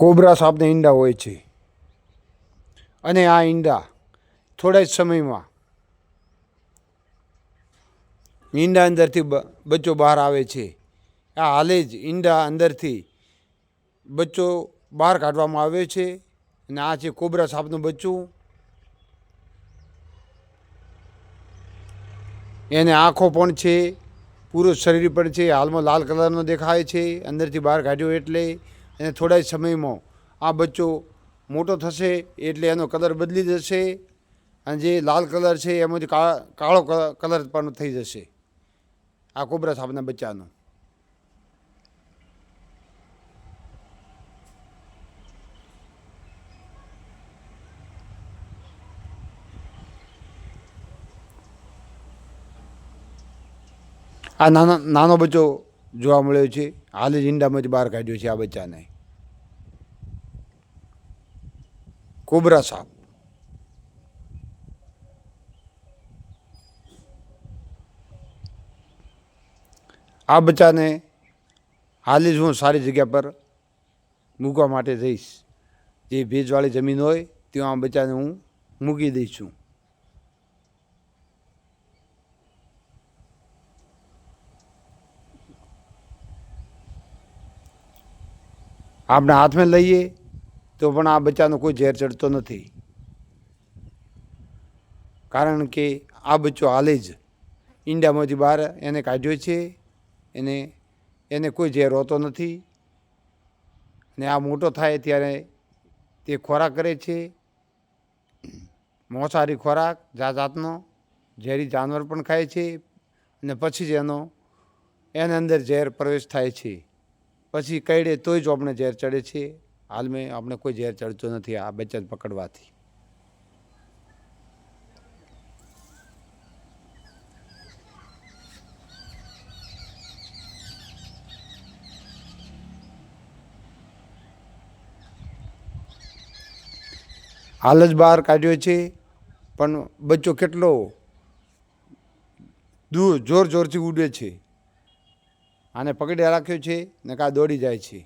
Cobra સાપના ઈંડા હોય છે. અને આ ઈંડા થોડા જ સમયમાં ઈંડા અંદરથી બચ્ચો બહાર આવે છે. આ હાલે જ ઈંડા અંદરથી બચ્ચો બહાર કાઢવામાં આવે છે અને આ છે કોબરા સાપનું બચ્ચું. એને આંખો પણ છે, પૂરું શરીર પણ છે, હાલમાં લાલ કલરનો દેખાય છે, અંદરથી બહાર કાઢ્યો એટલે અને થોડા સમયમાં આ બચ્ચો મોટો થશે એટલે એનો કલર બદલી જશે અને જે લાલ કલર છે એમાંથી કા- કાળો કલર પણ થઈ જશે. આ કોબરા સાપના બચ્ચાનો. આ નાનો નાનો બચ્ચો જોવા મળ્યો છે. હાલ જ ઈંડામાંથી બહાર કાઢ્યો છે આ બચ્ચાને. કોબરા સાપ. આ બચ્ચાને હાલી જ હું સારી જગ્યા પર મૂકવા માટે જઈશ. જે ભેજવાળી જમીન હોય, ત્યાં આ બચ્ચાને હું મૂકી દઈશ છું. આપણે હાથમાં લઈએ તો પણ આ બચ્ચાનો કોઈ ઝેર ચડતો નથી. કારણ કે આ બચ્ચો હાલે જ. ઈંડામાંથી બહાર એને કાઢ્યો છે, એને એને કોઈ ઝેર હોતો નથી. અને આ મોટો થાય ત્યારે તે ખોરાક કરે છે. મોસારી ખોરાક જાત જાતનો ઝેરી જાનવર પણ ખાય છે અને પછી જ એનો, એની અંદર ઝેર પ્રવેશ થાય છે. પછી કઈડે તોય જ આપણે ઝેર ચડે છે. હાલમાં આપણે કોઈ ઝેર ચડતો નથી આ બચત પકડવાથી. હાલ જ બહાર કાઢ્યો છે, પણ બચ્ચો કેટલો દૂર, જોર જોરથી ઉડે છે. આને પકડી રાખ્યો છે ને કાં દોડી જાય છે.